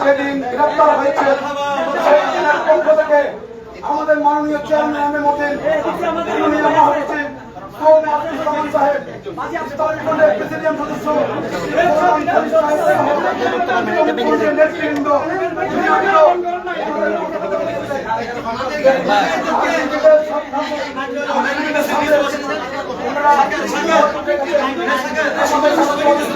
সেদিন গ্রেপ্তার হয়েছে সেই দিনের পক্ষ থেকে আমাদের মাননীয় চেয়ারম্যান মতিন মাননীয় মহাসচিব সবাই কষ্ট করেছি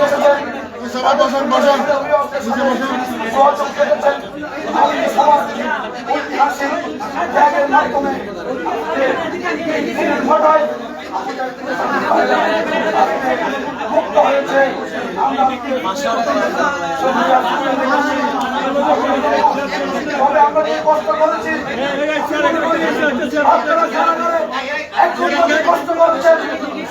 কষ্ট করছেন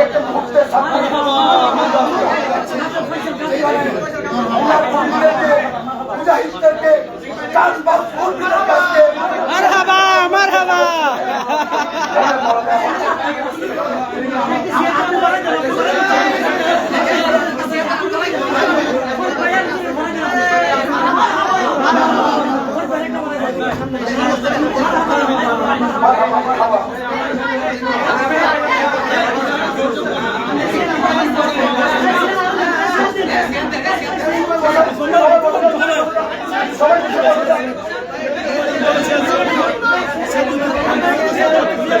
একটা মুহূর্তের সাক্ষী মুজাহিদদেরকে চারবার কর্মীদের কাছে মারহাবা। মারহাবা।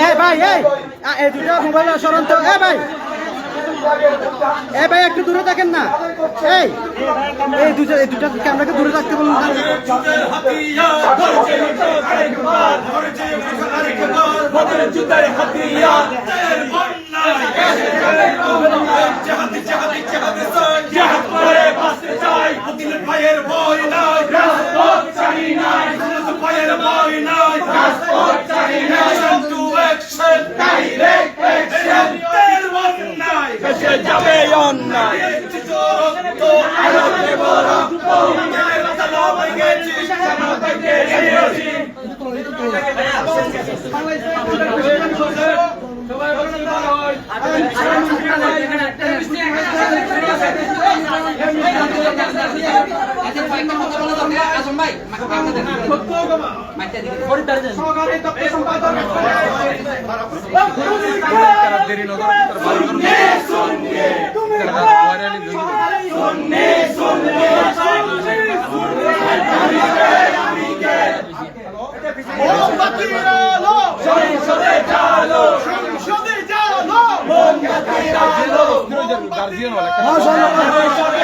এ ভাই এই দুটো মোবাইল সরন্ত এ ভাই এ ভাই একটু দূরে থাকেন না এই এই দুটো এই দুটো ক্যামেরাকে দূরে থাকতে বলুন না। সংসদে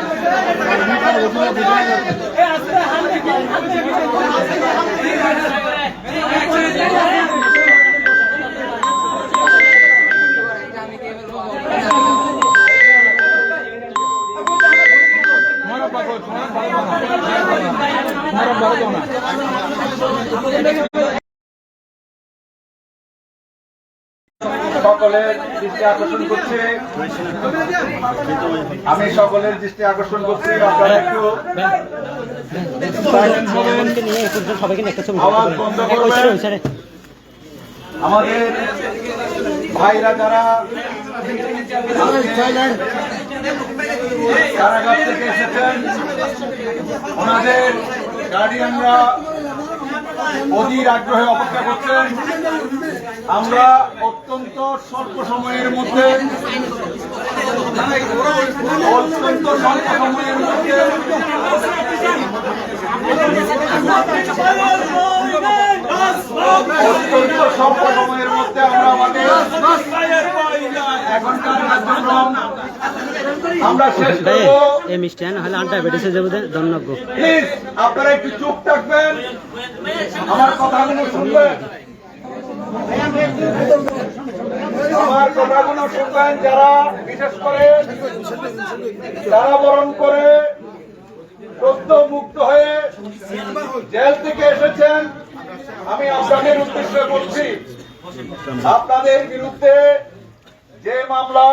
সকলের আমি সকলের দৃষ্টি আকর্ষণ করছি। আমাদের ভাইরা যারা কারাগার থেকে এসেছেন, ওনাদের গার্ডিয়ানরা অধীর আগ্রহে অপেক্ষা করছেন। আমরা অত্যন্ত স্বল্প সময়ের মধ্যে অত্যন্ত স্বল্প সময়ের মধ্যে অত্যন্ত স্বল্প সময়ের মধ্যে আমরা আমাদের এখনকার কার্যক্রম আমরা শেষ করব। এই মিষ্টি হলে আন্টা বেড়েছে যাব ধন্যবাদ। প্লিজ আপনারা একটু চুপ থাকবেন। আমার কথাগুলো শুনবেন। আমার কথাগুলো শুনবেন যারা বিশেষ করে যারা বরণ করে সদ্য মুক্ত হয়ে জেল থেকে এসেছেন, আমি আপনাদের উদ্দেশ্যে বলছি, আপনাদের বিরুদ্ধে যে মামলা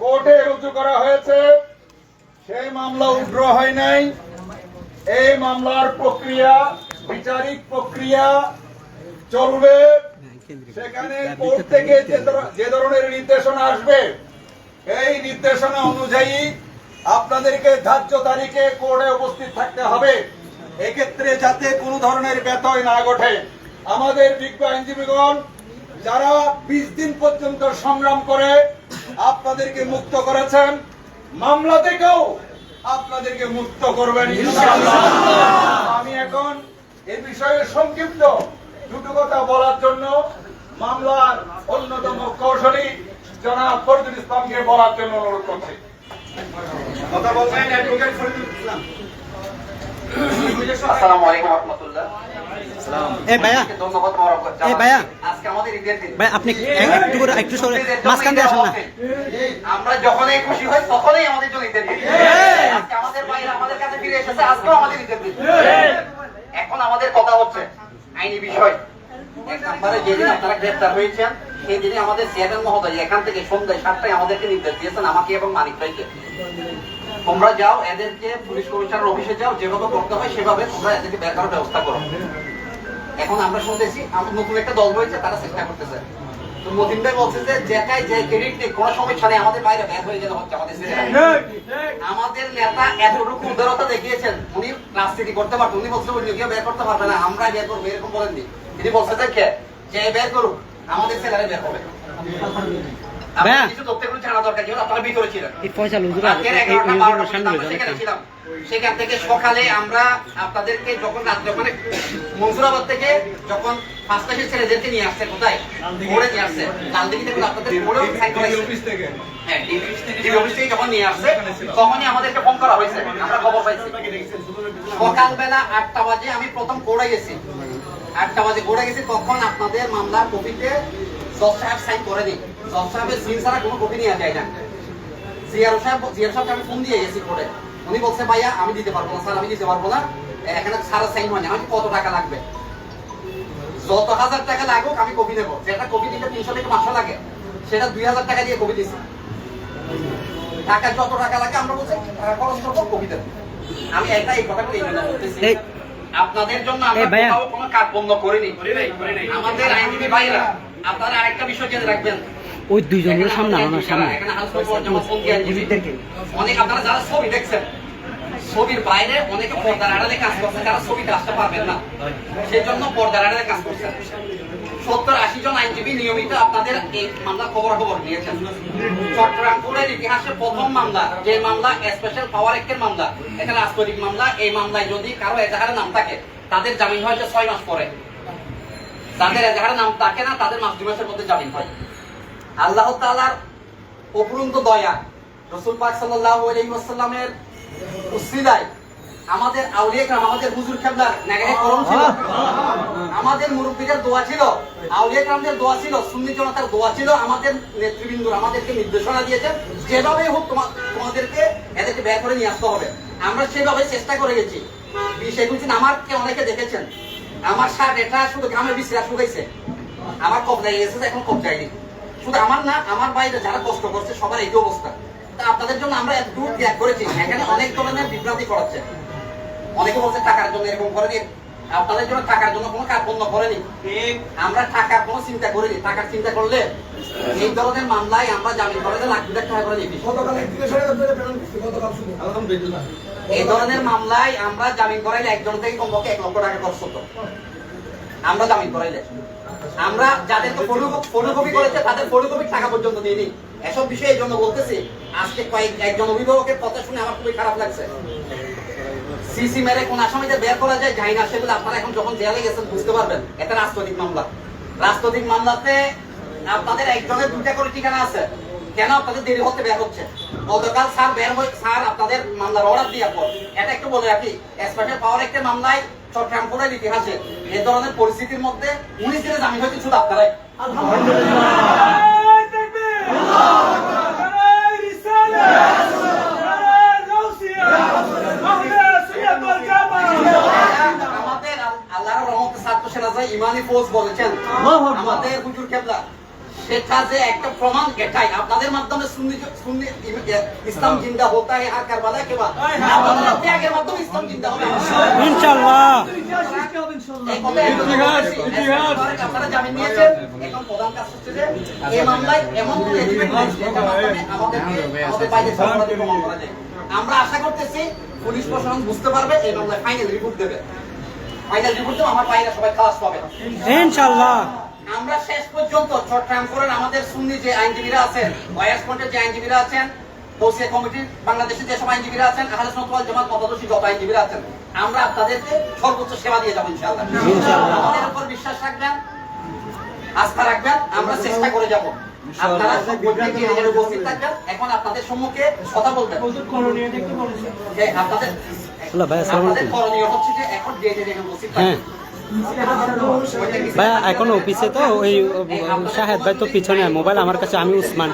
কোর্টে রুজু করা হয়েছে, সেই মামলা উগ্র হয় নাই। এই মামলার প্রক্রিয়া, বিচারিক প্রক্রিয়া চলবে। সেখানে কোর্ট থেকে যে ধর- যে ধরনের নির্দেশনা আসবে এই নির্দেশনা অনুযায়ী আপনাদেরকে ধার্য তারিখে কোর্টে উপস্থিত থাকতে হবে। এক্ষেত্রে যাতে কোনো ধরনের ব্যতয় না ঘটে। আমাদের বিজ্ঞ আইনজীবীগণ যারা বিশ দিন পর্যন্ত সংগ্রাম করে আপনাদেরকে মুক্ত করেছেন। মামলা থেকেও আপনাদেরকে মুক্ত করবেন আমি এখন এ বিষয়ে সংক্ষিপ্ত দুটো কথা বলার জন্য মামলার অন্যতম কৌশলী জনাব ফরদুল ইসলামকে বলার জন্য অনুরোধ করছি। কথা বলবেন অ্যাডভোকেট ফরিদুল ইসলাম। আসসালামু আলাইকুম রহমতুল্লাহ। এ ভাইয়া ধন্যবাদ মোবারকবাদ এই ভাইয়া। জানাচ্ছি। আজকে আমাদের ঈদের দিন। ভাই আপনি একটু করে একটু সরে মাঝখান দিয়ে আসেন না। আমরা যখনই খুশি হই তখনই আমাদের জন্য ঈদের দিন। আজকে আমাদের ভাইরা আমাদের কাছে ফিরে এসেছে আজকেও আমাদের ঈদের দিন। এখন আমাদের কথা হচ্ছে আইনি বিষয়। যেদিন আপনারা গ্রেপ্তার হয়েছেন সেই দিনে আমাদের চেয়ারম্যান মহোদয় এখান থেকে সন্ধ্যায় সাতটায় আমাদেরকে নির্দেশ দিয়েছেন, আমাকে এবং মানিক ভাইকে। তোমরা যাও, এদেরকে পুলিশ কমিশনার অফিসে যাও, যেভাবে করতে হয় সেভাবে তোমরা এদেরকে বের করার ব্যবস্থা করো। এখন আমরা শুনতেছি নতুন একটা দল রয়েছে তারা চেষ্টা করতেছে। তো মতিন ভাই বলছে যে যেটাই যে ক্রেডিট নেই কোনো সময় ছাড়ে আমাদের বাইরে বের হয়ে যেতে হচ্ছে আমাদের আমাদের নেতা এতটুকু উদারতা দেখিয়েছেন উনি রাজনীতি করতে পারতেন উনি বলছে উনি কেউ বের করতে পারবে না আমরা বের করব এরকম বলেননি। তিনি বলছে যে কে? যে বের করুক আমাদের ছেলেরা বের হবে। আপনার। কিছু জানা দরকার আপনারা ভিতরে ছিলেন। পয়সা লুজুর ছিলাম। সেখান থেকে সকালে আমরা আপনাদেরকে যখন যখন মনসুরাবাদ থেকে যখন পাঁচটা ছেলেদেরকে নিয়ে আসছে কোথায়? ভোরে নিয়ে আসছে। লালদিঘি থেকে আপনাদের ভোরে হ্যাঁ, ডিবি অফিস থেকে যখন নিয়ে আসছে তখনই আমাদেরকে ফোন করা হয়েছে। আমরা খবর পাইছি। সকালবেলা আটটা বাজে আমি প্রথম কোড়ে গেছি। আটটা বাজে কোড়ে গেছি তখন আপনাদের মামলার কপিতে জজ সাহেব সাইন করে দিই জজ সাহেবের সিন ছাড়া কোনো কপি নিয়ে যায় না। জিয়ার সাহেব জিয়ার সাহেবকে আমি ফোন দিয়ে গেছি কোর্টে। উনি বলছে ভাইয়া আমি দিতে পারব না স্যার আমি দিতে পারব না। এখানে সারা সাইন হয়নি। আমাকে কত টাকা লাগবে? যত হাজার টাকা লাগুক আমি কপি দেবো। যেটা কপি দিতে তিনশো থেকে পাঁচশো লাগে সেটা দুই হাজার টাকা দিয়ে কপি দিছি টাকা যত টাকা লাগে আমরা বলছি খরচ করব কপি দেবো। আমি এটা এই কথাগুলো এই জন্য বলতেছি। আপনাদের জন্য আমরা কোনো কাজ বন্ধ করিনি। আমাদের আইনজীবী ভাইরা আপনারা আরেকটা বিষয় জেনে রাখবেন। ওই দুইজনের সামনে আমার সামনে। আইনজীবীদেরকে অনেক আপনারা যারা ছবি দেখছেন ছবির বাইরে অনেকে পর্দার আড়ালে কাজ করছে যারা ছবিতে আসতে পারবেন না। সেই জন্য পর্দার আড়ালে কাজ করছেন সত্তর আশি জন আইনজীবী নিয়মিত আপনাদের এই মামলা খবর খবর নিয়েছেন। চট্টগ্রামপুরের ইতিহাসে প্রথম মামলা, যে মামলা স্পেশাল পাওয়ার অ্যাক্টের মামলা, এটা রাজনৈতিক মামলা। এই মামলায় যদি কারও এজাহারের নাম থাকে, তাদের জামিন হয়েছে ছয় মাস পরে। যাদের এজাহারের নাম থাকে না, তাদের মাস দুই মাসের মধ্যে জামিন হয়। আল্লাহ তাআলার অপরন্ত দয়া, রসুল পাক সাল্লাল্লাহু আলাইহি ওয়াসাল্লামের আমাদের আউলিয়া আমাদের হুজুর ছিল। আমাদের মুরব্বীদের দোয়া ছিল, আউলিয়া দোয়া ছিল, সুন্নি জনতার দোয়া ছিল, আমাদের নেতৃবৃন্দ আমাদেরকে নির্দেশনা হোক তোমাদেরকে এদেরকে ব্যয় করে নিয়ে আসতে হবে। আমরা সেভাবে চেষ্টা করে গেছি। বিশ একুশ দিন আমারকে অনেকে দেখেছেন। আমার সার এটা শুধু গ্রামে বিশ্রাস শুকাইছে। আমার কবজায় গেছে এখন কবজায় নেই। শুধু আমার না, আমার বাইরে যারা কষ্ট করছে, সবার এই অবস্থা। আপনাদের জন্য আমরা এত দূর ত্যাগ করেছি। এখানে অনেক ধরনের বিভ্রান্তি করাচ্ছে অনেকে বলছে টাকার জন্য এরকম করেনি। আপনাদের জন্য টাকার জন্য কোনো কার্পণ্য করেনি। আমরা টাকার কোনো চিন্তা করিনি। টাকার চিন্তা করলে এই ধরনের মামলায় আমরা জামিন করে লাখ লাখ টাকা করে শুধু। এই ধরনের মামলায় আমরা জামিন করাইলে একজন থেকে কমপক্ষে এক লক্ষ টাকা খরচ হতো। আমরা জামিন করাইলে। আমরা যাদেরকে ফটোকপি করেছে তাদের ফটোকপি টাকা পর্যন্ত দিইনি এসব বিষয়ে জন্য বলতেছি, আজকে কয়েক একজন অভিভাবকের কথা শুনে আমার খুবই খারাপ লাগছে। সিসি মেরে কোন আসামিদের বের করা যায়, যাই না, সেগুলো আপনারা এখন যখন জেলে গেছেন বুঝতে পারবেন। এটা রাজনৈতিক মামলা। রাজনৈতিক মামলাতে আপনাদের একজনের দুটা করে ঠিকানা আছে। কেন আপনাদের দেরি হতে বের হচ্ছে? গতকাল স্যার বের হয়ে স্যার আপনাদের মামলার অর্ডার দেওয়ার পর, এটা একটু বলে রাখি, স্পেশাল পাওয়ার একটা মামলায় চট্টগ্রামপুরের ইতিহাসে এ ধরনের পরিস্থিতির মধ্যে উনিশ দিনে জামিন হয়েছে শুধু আপনারাই। আমাদের আল- আল্লাহর রহমতে ছাত্র সেনা যে ইমানি ফৌজ বলেছেন। আমাদের হুজুর কেবলা। আমরা আশা করতেছি পুলিশ প্রশাসন বুঝতে পারবে এই মামলায় ফাইনাল রিপোর্ট দেবে। ফাইনাল রিপোর্ট তো আমার বাইরে সবাই খালাস পাবে ইনশাআল্লাহ। আমরা শেষ পর্যন্ত চট্টগ্রামপুরের আমাদের সুন্নি যে আইনজীবীরা আছেন ওয়াইএস পয়েন্টের যে আইনজীবীরা আছেন বসিয়া কমিটির বাংলাদেশের যেসব আইনজীবীরা আছেন আহলে জামাত মতাদর্শী যত আইনজীবীরা আছেন আমরা আপনাদেরকে সর্বোচ্চ সেবা দিয়ে যাব ইনশাআল্লাহ। আমাদের উপর বিশ্বাস রাখবেন আস্থা রাখবেন আমরা চেষ্টা করে যাব। আপনারা উপস্থিত থাকবেন এখন আপনাদের সম্মুখে কথা বলবেন আপনাদের। করণীয় হচ্ছে যে এখন উপস্থিত হ্যাঁ। থাকবেন ভাই এখন অফিসে তো ওই শাহেদ ভাই তো পিছনে মোবাইল আমার কাছে, আমি উসমান,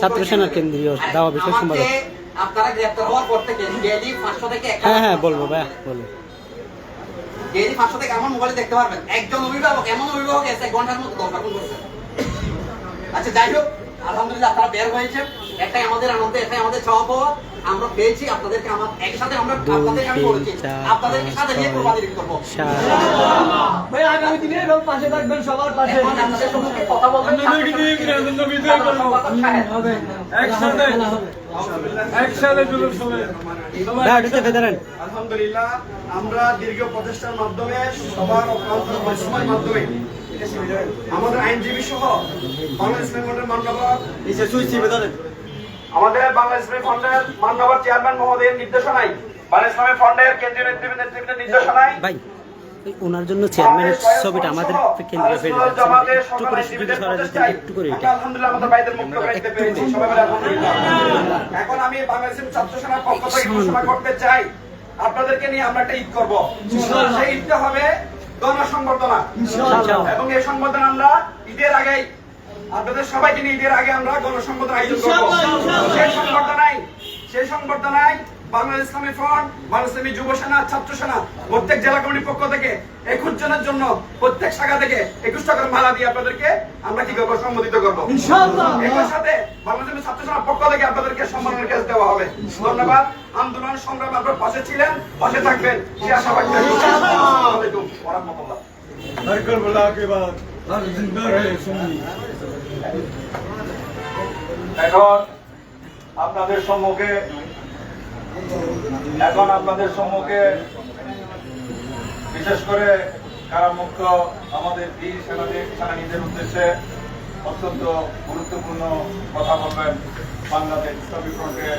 ছাত্র সেনার কেন্দ্রীয় দাওয়া বিষয় সম্পাদক। হ্যাঁ হ্যাঁ বলব ভাই বলব। থেকে মোবাইলে দেখতে পারবেন। একজন এমন আচ্ছা যাই হোক, আলহামদুলিল্লাহ, আপনারা বের হয়েছে এটাই আমাদের আনন্দ এটাই আমাদের চাওয়া পাওয়া আমরা পেয়েছি আপনাদেরকে আমার একসাথে আমরা আপনাদেরকে আমি বলেছি আপনাদেরকে সাথে নিয়ে কোরবানি ঈদ করব ভাই আগামী দিনে এরকম পাশে থাকবেন সবার পাশে। আপনাদের সম্মুখে কথা বলবেন একসাথে। একসাথে জুলুস হবে আলহামদুলিল্লাহ আমরা দীর্ঘ প্রচেষ্টার মাধ্যমে সবার অক্লান্ত পরিশ্রমের মাধ্যমে আমাদের আইনজীবী সহ বাংলাদেশ ফ্রন্টের মান্যবর আমাদের বাংলাদেশ ইসলামী মান্যবর চেয়ারম্যান মহোদয়ের নির্দেশনায় বাংলাদেশ ইসলামী ফ্রন্টের কেন্দ্রীয় নেতৃবৃন্দের নির্দেশনায় ভাই ওনার জন্য চেয়ারম্যানের ছবিটা আমাদের যাচ্ছে। একটু করে সুবিধা সরা যেতে একটু করে এটা। আলহামদুলিল্লাহ আমাদের ভাইদের মুক্ত করে পেরেছি সবাই বলে আলহামদুলিল্লাহ। এখন আমি বাংলাদেশের ছাত্র সেনার পক্ষ থেকে ঘোষণা করতে চাই। আপনাদেরকে নিয়ে আমরা একটা ঈদ করব। সেই ঈদটা হবে গণসংবর্ধনা। এবং এই সংবর্ধনা আমরা ঈদের আগেই আপনাদের সবাইকে নিয়ে ঈদের আগে আমরা গণসংবর্ধনা আয়োজন করব। সেই সংবর্ধনায় সেই সংবর্ধনায় বাংলাদেশ ইসলামী ফ্রন্ট বাংলাদেশ ইসলামী যুব সেনা ছাত্র সেনা প্রত্যেক জেলা কমিটির পক্ষ থেকে একুশ জনের জন্য প্রত্যেক শাখা থেকে একুশ টাকার মালা দিয়ে আপনাদেরকে আমরা কি করব? সম্বোধিত করব। একই সাথে বাংলাদেশ ছাত্র সেনার পক্ষ থেকে আপনাদেরকে সম্মানের কাজ দেওয়া হবে। ধন্যবাদ। আন্দোলন সংগ্রাম আপনার পাশে ছিলেন পাশে থাকবেন। সে আশাবাদ করি। আসসালামু আলাইকুম। এখন আপনাদের সম্মুখে, এখন আপনাদের সম্মুখে, বিশেষ করে কারামুক্ত আমাদের বীর সেনাদের, সেনানীদের উদ্দেশ্যে অত্যন্ত গুরুত্বপূর্ণ কথা বলবেন বাংলাদেশ ইসলামী ফ্রন্টের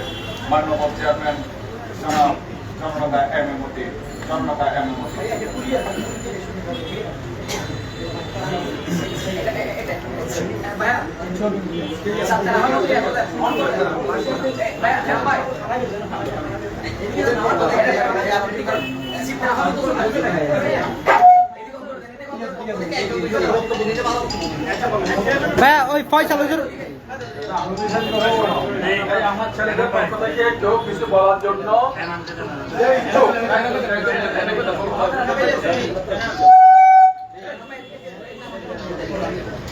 মান্যবর চেয়ারম্যান জননেতা M A Moti M A Moti. ভাইয়া ওই ফয়সাল হুজুর আমার ছেলেদের কিছু বলার জন্য ইচ্ছুক। স্পিকারটা নিচে নামায় কারাগারের ভিতরে রেকর্ড পাইয়ে বলেছে বলে না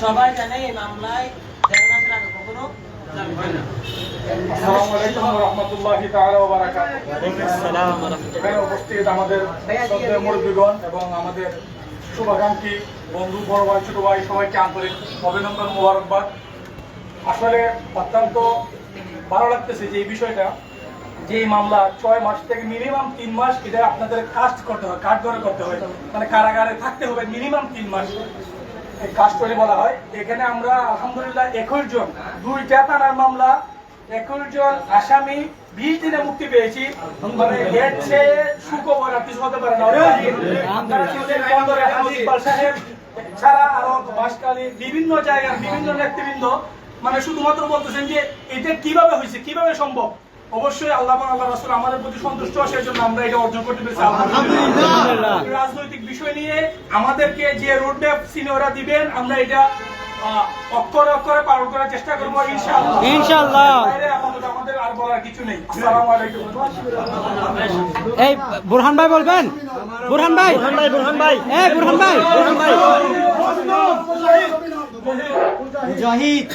সবাই জানে এই মামলায় দেড় মাসের আগে কখনো জামিন হয় না আসসালামু আলাইকুম ওয়া রাহমাতুল্লাহি তাআলা ওয়া বারাকাতুহু। এখানে উপস্থিত আমাদের শ্রদ্ধেয় মুরব্বীগণ এবং আমাদের শুভাকাঙ্ক্ষী বন্ধু বড় ভাই ছোট ভাই সবাইকে আন্তরিক অভিনন্দন মোবারকবাদ আসলে অত্যন্ত ভালো লাগতেছে যে এই বিষয়টা, যে মামলা ছয় মাস থেকে মিনিমাম তিন মাস এটা আপনাদের কাস্ট করতে হয়, কাঠ ধরে করতে হয়। মানে কারাগারে থাকতে হবে মিনিমাম তিন মাস। এই কাস্টরি বলা হয়। এখানে আমরা আলহামদুলিল্লাহ একুশ জন, দুইটা থানার মামলা, একুশ জন আসামি, বিশ দিনে মুক্তি পেয়েছি। ছাড়া আরও বাসকালী, বিভিন্ন জায়গার বিভিন্ন নেতৃবৃন্দ মানে শুধুমাত্র বলতেছেন যে এটা কীভাবে হয়েছে কীভাবে সম্ভব? অবশ্যই আল্লাহ আল্লাহ রাসূল আমাদের প্রতি সন্তুষ্ট সেই জন্য আমরা এটা অর্জন করতে পেরেছি। রাজনৈতিক বিষয় নিয়ে আমাদেরকে যে রোড ম্যাপ সিনিয়ররা দিবেন আমরা এটা অক্ষরে অক্ষরে পালন করার চেষ্টা করব ইনশাআল্লাহ। ইনশাআল্লাহ। আমাদের আর বলার কিছু নেই। আসসালামু আলাইকুম। এই বুরহান ভাই বলবেন? বুরহান ভাই? বুরহান ভাই বুরহান ভাই। এই বুরহান ভাই। বুরহান ভাই। মুজাহিদ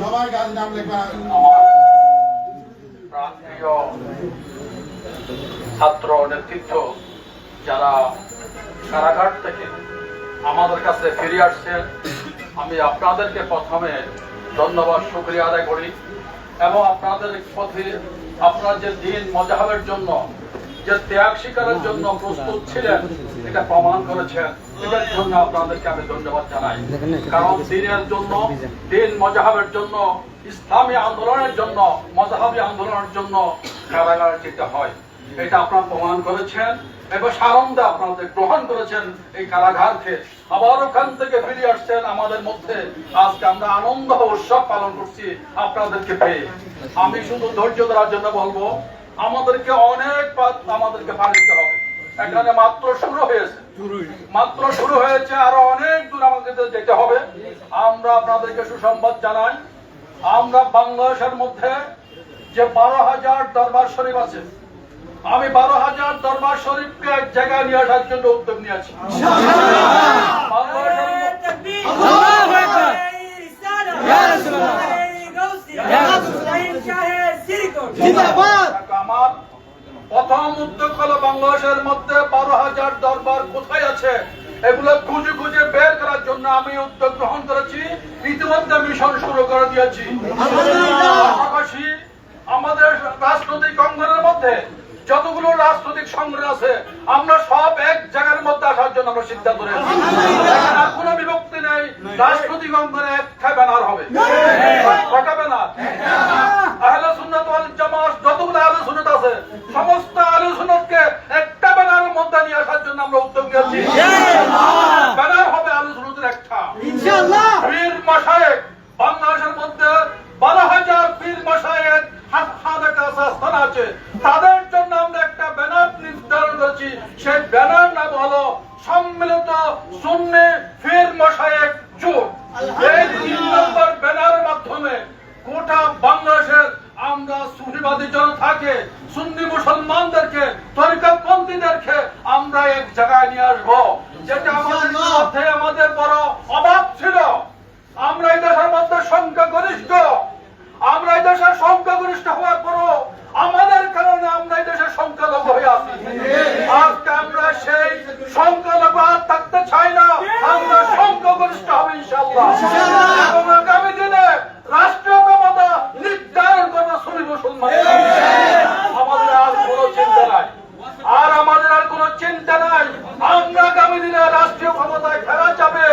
সবাই গাছ নাম ছাত্র নেতৃত্ব যারা কারাগার থেকে আমাদের কাছে ফিরে আসছেন, আমি আপনাদেরকে প্রথমে ধন্যবাদ, শুক্রিয়া আদায় করি এবং আপনাদের প্রতি আপনার যে দিন মজাহাবের জন্য, যে ত্যাগ স্বীকারের জন্য প্রস্তুত ছিলেন এটা প্রমাণ করেছেন এটার জন্য আপনাদেরকে আমি ধন্যবাদ জানাই। কারণ দিনের জন্য দিন মজাহাবের জন্য ইসলামী আন্দোলনের জন্য মজাহাবী আন্দোলনের জন্য কারাগার যেতে হয় এটা আপনারা প্রমাণ করেছেন এবং সানন্দে আপনাদের গ্রহণ করেছেন এই কারাগারকে। আবার ওখান থেকে ফিরে আসছেন আমাদের মধ্যে। আজকে আমরা আনন্দ উৎসব পালন করছি আপনাদেরকে পেয়ে। আমি শুধু ধৈর্য ধরার জন্য বলব আমাদেরকে অনেক আমাদেরকে পার দিতে হবে। এখানে মাত্র শুরু হয়েছে। মাত্র শুরু হয়েছে আরও অনেক দূর আমাদের যেতে হবে। আমরা আপনাদেরকে সুসংবাদ জানাই আমরা বাংলাদেশের মধ্যে যে বারো হাজার দরবার শরীফ আছে আমি বারো হাজার দরবার শরীফকে এক জায়গায় নিয়ে আসার জন্য উদ্যোগ নিয়েছি। আমার প্রথম উদ্যোগ হলো বাংলাদেশের মধ্যে বারো হাজার দরবার কোথায় আছে? এগুলো খুঁজে খুঁজে বের করার জন্য আমি উদ্যোগ গ্রহণ করেছি। ইতিমধ্যে মিশন শুরু করে দিয়েছি। আমাদের রাজনৈতিক অঙ্গনের মধ্যে যতগুলো রাজনৈতিক সংগ্রহ আছে, আমরা সব এক জায়গার মধ্যে আসার জন্য আমরা সিদ্ধান্ত নিয়েছি। আর কোনো বিভক্তি নেই। রাজনৈতিক অঙ্গনে একটা ব্যানার হবে কটা ব্যানার আহলে সুন্নাত ওয়াল জামাত যতগুলো আহলে সুন্নাত আছে সমস্ত আহলে সুন্নাতকে একটা ব্যানারের মধ্যে নিয়ে আসার জন্য আমরা উদ্যোগ নিয়েছি ব্যানার হবে আহলে সুন্নাতের একটা ইনশাআল্লাহ পীর মাশায়েখ বাংলাদেশের মধ্যে বারো হাজার পীর মাশায়েখ হাত হাত একটা স্থান আছে তাদের জন্য আমরা একটা ব্যানার নির্ধারণ করেছি সেই ব্যানার নাম হলো সম্মিলিত সুন্নি পীর মাশায়েখ জোট এই তিন নম্বর ব্যানারের মাধ্যমে গোটা বাংলাদেশের আমরা সুফিবাদী জনতাকে সুন্নি মুসলমানদেরকে তরিকাপন্থীদেরকে আমরা এক জায়গায় নিয়ে আসব যেটা আমাদের মধ্যে আমাদের বড় অভাব ছিল আমরা এই দেশের মধ্যে সংখ্যা গরিষ্ঠ আমরা এই দেশের সংখ্যাগরিষ্ঠ হওয়ার পরও আমাদের কারণে আমরা এই দেশের সংখ্যালঘু হয়ে আছি। আজকে আমরা সেই সংখ্যালঘু আর থাকতে চাই না। আমরা সংখ্যাগরিষ্ঠ হবে ইনশাল্লাহ এবং আগামী দিনে রাষ্ট্রীয় ক্ষমতা নির্ধারণ করবে সুনি মুসলমান আমাদের আর কোনো চিন্তা নাই আর আমাদের আর কোনো চিন্তা নাই আমরা আগামী দিনে রাষ্ট্রীয় ক্ষমতায় ফেরা যাবে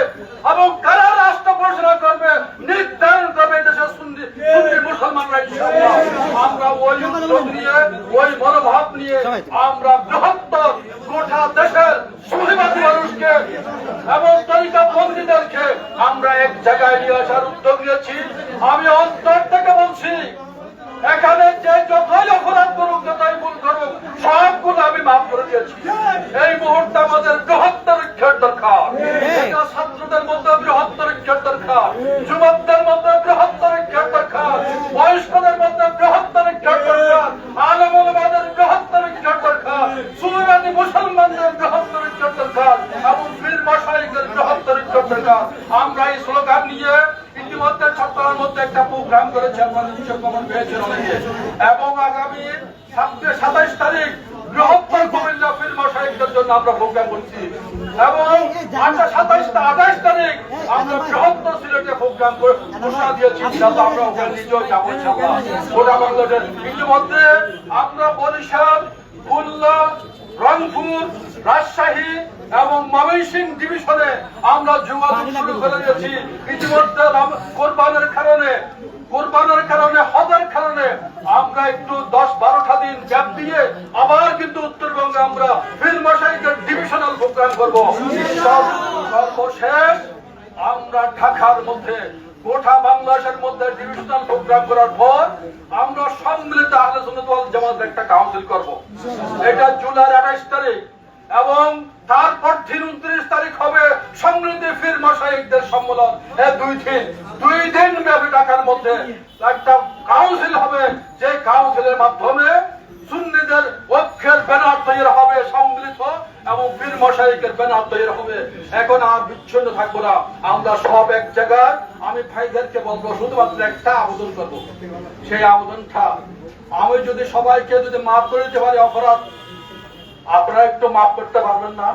এবং কারা রাষ্ট্র পরিচালনা করবে নির্ধারণ করবে এই দেশের সুন্নি সুন্নি মুসলমানরা ইনশাআল্লাহ। আমরা ওই উদ্যোগ নিয়ে ওই মনোভাব নিয়ে আমরা বৃহত্তর গোটা দেশের সুবিধাবাদী মানুষকে এবং তরিকা বন্দীদেরকে আমরা এক জায়গায় নিয়ে আসার উদ্যোগ নিয়েছি। আমি অন্তর থেকে বলছি, এখানে যে যতই অপরাধ করুক, যতই ভুল করুক, সবগুলো আমি মাফ করে দিয়েছি এই মুহূর্তে আমাদের বৃহত্তর ঐক্যের দরকার এটা ছাত্রদের মধ্যে বৃহত্তর ঐক্যের দরকার যুবকদের মধ্যে বৃহত্তর ঐক্যের দরকার বয়স্কদের মধ্যে বৃহত্তর ঐক্যের দরকার আলমুলবাদের বৃহত্তর ঐক্যের দরকার সুবিবাদী মুসলমানদের বৃহত্তর ঐক্যের দরকার এবং বীর মশাইদের বৃহত্তর ঐক্যের দরকার আমরা এই স্লোগান নিয়ে ইতিমধ্যে চট্টগ্রামের মধ্যে একটা প্রোগ্রাম করেছে আপনারা নিশ্চয় খবর পেয়েছেন অনেকে এবং আগামী ছাব্বিশ সাতাইশ তারিখ বৃহত্তর কুমিল্লা ফিল্ম সাহিত্যের জন্য আমরা প্রোগ্রাম করছি এবং আচ্ছা সাতাইশ আঠাইশ তারিখ আমরা বৃহত্তর ঘোষণা দিয়েছি ইনশাআল্লাহ আমরা ওখানে নিজেও গোটা বাংলাদেশ। ইতিমধ্যে আমরা বরিশাল, খুলনা, রংপুর, রাজশাহী এবং ময়মনসিংহ ডিভিশনে আমরা যোগাযোগ শুরু করে দিয়েছি। ইতিমধ্যে কোরবানের কারণে কোরবানের কারণে, হজার কারণে আমরা একটু দশ বারোটা দিন গ্যাপ দিয়ে আবার কিন্তু উত্তরবঙ্গে আমরা ফিল্ম ডিভিশনাল প্রোগ্রাম করব। সর্বশেষ আমরা ঢাকার মধ্যে, গোটা বাংলাদেশের মধ্যে ডিভিশনাল প্রোগ্রাম করার পর আমরা সম্মিলিত আহলে সুন্নাত ওয়াল জামাতের একটা কাউন্সিল করব। এটা জুলাই আঠাইশ তারিখ এবং তারপর দিন উনত্রিশ তারিখ হবে সমৃদ্ধি ফির মশাইকদের সম্মেলন। দুই দিন দুই দিন ব্যাপী ঢাকার মধ্যে একটা কাউন্সিল হবে। যে কাউন্সিলের মাধ্যমে সুন্নিদের ঐক্যের ব্যানার তৈরি হবে সম্মিলিত এবং বীর মশাইকের ব্যানার তৈরি হবে। এখন আর বিচ্ছিন্ন থাকব না। আমরা সব এক জায়গায়। আমি ভাইদেরকে বলব শুধুমাত্র একটা আবেদন করব। সেই আবেদনটা আমি যদি সবাইকে যদি মাফ করে দিতে পারি অপরাধ আপনারা একটু মাফ করতে পারবেন না?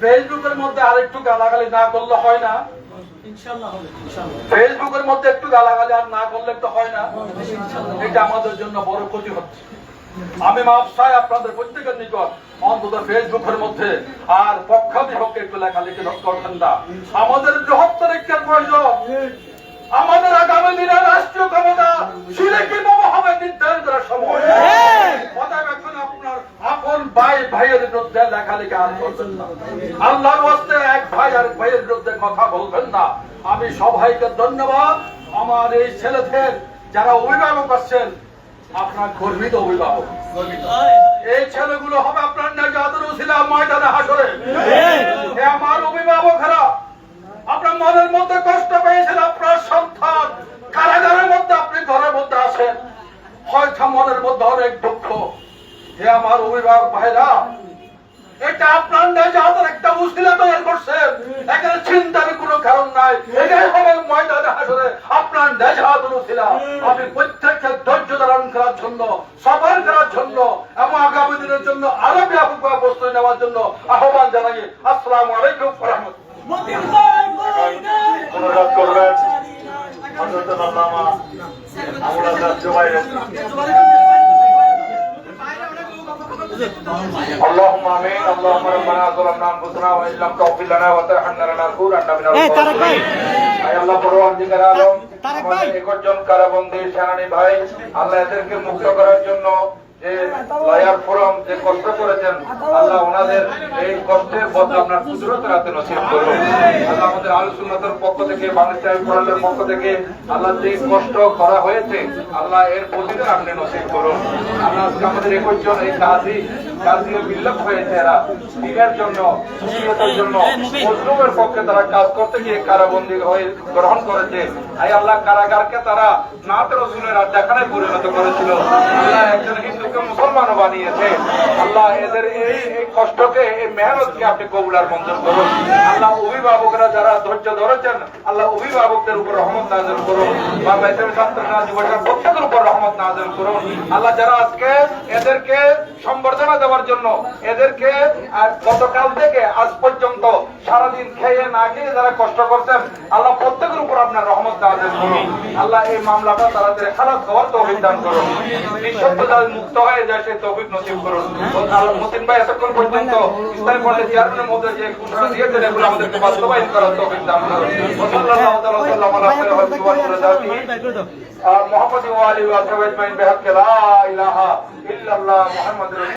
ফেসবুকের মধ্যে আরেকটু গালাগালি না করলে হয় না। ফেসবুকের মধ্যে একটু গালাগালি আর না করলে তো হয় না। এটা আমাদের জন্য বড় ক্ষতি হচ্ছে। আমি মাপ চাই আপনাদের প্রত্যেকের নিকট। অন্তত ফেসবুকের মধ্যে আর পক্ষাবিপক্ষে একটু লেখালেখি করবেন আমাদের বৃহত্তর ঐক্যের প্রয়োজন। আমাদের আগামী দিনে রাষ্ট্রীয় ক্ষমতা শুনে কি বাবা হবে নির্ধারণ করার সময়? অতএব এখন আপনার আপন ভাই ভাইয়ের বিরুদ্ধে লেখালেখি আর করবেন না। আল্লাহর ওয়াস্তে এক ভাই আর ভাইয়ের বিরুদ্ধে কথা বলবেন না। আমি সবাইকে ধন্যবাদ। আমার এই ছেলেদের যারা অভিভাবক আছেন আপনার গর্বিত অভিভাবক। এই ছেলেগুলো হবে আপনার ময়দানে হাসরে হে আমার অভিভাবকরা। আপনার মনের মধ্যে কষ্ট পেয়েছেন আপনার সন্তান। কারাগারের মধ্যে আপনি ঘরের মধ্যে আছেন। হয়তো মনের মধ্যে অনেক দুঃখ। হে আমার অভিভাবক ভাইরা, এটা আপনার নেজাদের একটা উসিলা তৈরি করছেন এখানে চিন্তার কোনো কারণ নাই। এটাই হবে ময়দানে হাসরে আপনার নেজাদের উসিলা। আমি প্রত্যেককে ধৈর্য ধারণ করার জন্য সবার করার জন্য, এবং আগামী দিনের জন্য আরও ব্যাপকভাবে প্রস্তুতি নেওয়ার জন্য আহ্বান জানাই। আসসালামু আলাইকুম রহমতুল্লাহ। অনুরোধ করবেন হযরত আল্লামা আবুল হাসান জুবাইর اللهم امين اللهم ربنا ظلمنا انفسنا وان لم تغفر لنا وترحمنا لنكونن من এই তারেক ভাই الخاسرين আয় আল্লাহ পরওয়ারদিগার আলম তারেক ভাই। আমাদের একজন কারাবন্দী সেনানী ভাই আল্লাহ এদেরকে মুক্ত করার জন্য যে লয়ার ফোরাম যে কষ্ট করেছেন, আল্লাহ ওনাদের এই কষ্টের বদলে আপনার কুদরত রাতে নসিব করুন। আল্লাহ আমাদের আলোচনার পক্ষ থেকে বাংলাদেশ ফোরামের পক্ষ থেকে আল্লাহ যে কষ্ট করা হয়েছে, আল্লাহ এর প্রতিদিন আপনি নসিব করুন। আল্লাহ আজকে আমাদের একজন এই কাজী কাজ বিল্লপ হয়েছে এরা দিনের জন্য সুস্থতার জন্য, মজলুমের পক্ষে তারা কাজ করতে গিয়ে কারাবন্দি হয়ে গ্রহণ করেছে। আই আল্লাহ কারাগারকে তারা নাতে রসুলের আড্ডাখানে পরিণত করেছিল। আল্লাহ মুসলমানও বানিয়েছে। আল্লাহ এদের এই কষ্টকে, এই মেহনতকে আপনি কবুলার মঞ্জুর করুন। আল্লাহ অভিভাবকরা যারা ধৈর্য ধরেছেন, আল্লাহ অভিভাবকদের উপর রহমত নাজল করুন। বা বেতন ছাত্ররা যুবকের প্রত্যেকের উপর রহমত নাজল করুন। আল্লাহ যারা আজকে এদেরকে সম্বর্ধনা দেওয়ার জন্য, এদেরকে গতকাল থেকে আজ পর্যন্ত সারাদিন খেয়ে না খেয়ে যারা কষ্ট করছেন, আল্লাহ প্রত্যেকের উপর আপনার রহমত নাজল করুন। আল্লাহ এই মামলাটা তাড়াতাড়ি খালাস হওয়ার তৌফিক দান করুন। নিঃশব্দ মুক্ত হয়ে যায় সেই তৌফিক নসিব করুন। মতিন ভাই এতক্ষণ পর্যন্ত ইসলামী বোর্ডের চেয়ারম্যানের মধ্যে যে ঘোষণা দিয়েছেন, এগুলো আমাদেরকে বাস্তবায়ন করার তৌফিক দান করুন। সাল্লাল্লাহু তাআলা ওয়াসাল্লাম আলা খায়রি খালকি ওয়া আর মুহাম্মদ ওয়া আলিহি ওয়া সাহবিহি আজমাইন বিহাক্কি লা ইলাহা ইল্লাল্লাহ মুহাম্মাদুর